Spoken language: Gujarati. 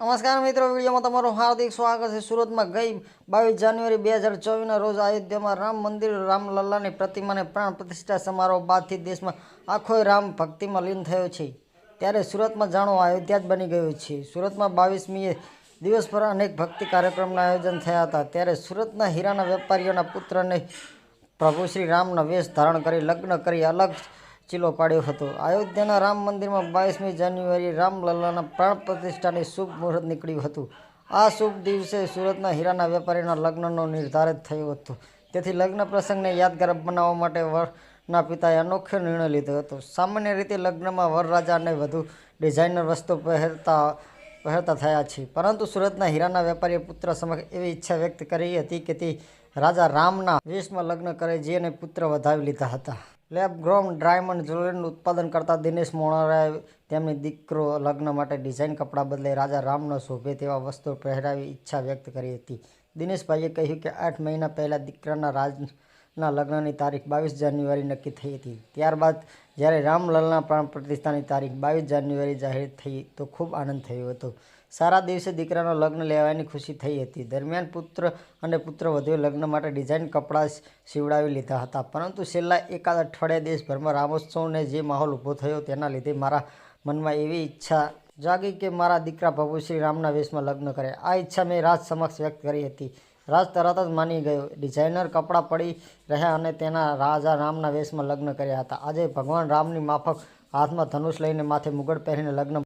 નમસ્કાર મિત્રો, વિડીયોમાં તમારું હાર્દિક સ્વાગત છે. સુરતમાં ગઈ બાવીસ જાન્યુઆરી બે હજાર ચોવીસના રોજ અયોધ્યામાં રામ મંદિર, રામલલ્લાની પ્રતિમાને પ્રાણ પ્રતિષ્ઠા સમારોહ બાદથી દેશમાં આખો રામ ભક્તિમાં લીન થયો છે. ત્યારે સુરતમાં જાણો, અયોધ્યા જ બની ગયું છે. સુરતમાં બાવીસમીએ દિવસ પર અનેક ભક્તિ કાર્યક્રમના આયોજન થયા હતા. ત્યારે સુરતના હીરાના વેપારીઓના પુત્રને પ્રભુ શ્રી રામના વેશ ધારણ કરી, લગ્ન કરી, અલગ ચીલો પાડ્યો હતો. અયોધ્યાના રામ મંદિરમાં બાવીસમી જાન્યુઆરી રામલલ્લાના પ્રાણ પ્રતિષ્ઠાની શુભ મુહૂર્ત નીકળ્યું હતું. આ શુભ દિવસે સુરતના હીરાના વેપારીના લગ્નનો નિર્ધારિત થયો હતો. તેથી લગ્ન પ્રસંગને યાદગાર બનાવવા માટે વરના પિતાએ અનોખો નિર્ણય લીધો હતો. સામાન્ય રીતે લગ્નમાં વરરાજાને વધુ ડિઝાઇનર વસ્તુ પહેરતા પહેરતા થયા છે પરંતુ સુરતના હીરાના વેપારીએ પુત્ર સમક્ષ એવી ઈચ્છા વ્યક્ત કરી હતી કે તે રાજા રામના વેશમાં લગ્ન કરે જેને પુત્ર વધાવી લીધા હતા. લેબ ગ્રોમ ડાયમંડ જ્વેલરીનું ઉત્પાદન કરતા દિનેશ મોણરાએ તેમની દીકરો લગ્ન માટે ડિઝાઇન કપડાં બદલે રાજા રામનો શોભે તેવા વસ્ત્રો પહેરાવી ઈચ્છા વ્યક્ત કરી હતી. દિનેશભાઈએ કહ્યું કે આઠ મહિના પહેલાં દીકરાના રાજના લગ્નની તારીખ બાવીસ જાન્યુઆરી નક્કી થઈ હતી. ત્યારબાદ જ્યારે રામલલના પ્રાણ પ્રતિષ્ઠાની તારીખ બાવીસ જાન્યુઆરી જાહેર થઈ, તો ખૂબ આનંદ થયો હતો. સારા દિવસે દીકરાનો લગ્ન લેવાની ખુશી થઈ હતી. દરમિયાન પુત્ર અને પુત્ર વધુએ લગ્ન માટે ડિઝાઇન કપડાં સીવડાવી લીધા હતા. પરંતુ છેલ્લા એકાદ અઠવાડિયા દેશભરમાં રામોત્સવને જે માહોલ ઊભો થયો તેના લીધે મારા મનમાં એવી ઈચ્છા જાગી કે મારા દીકરા પ્રભુ શ્રી રામના વેશમાં લગ્ન કરે. આ ઈચ્છા મેં રાજ સમક્ષ વ્યક્ત કરી હતી. રાજ તરત જ માની ગયો. ડિઝાઇનર કપડાં પડી રહ્યા અને તેના રાજા રામના વેશમાં લગ્ન કર્યા હતા. આજે ભગવાન રામની માફક હાથમાં ધનુષ લઈને માથે મુગટ પહેરીને લગ્ન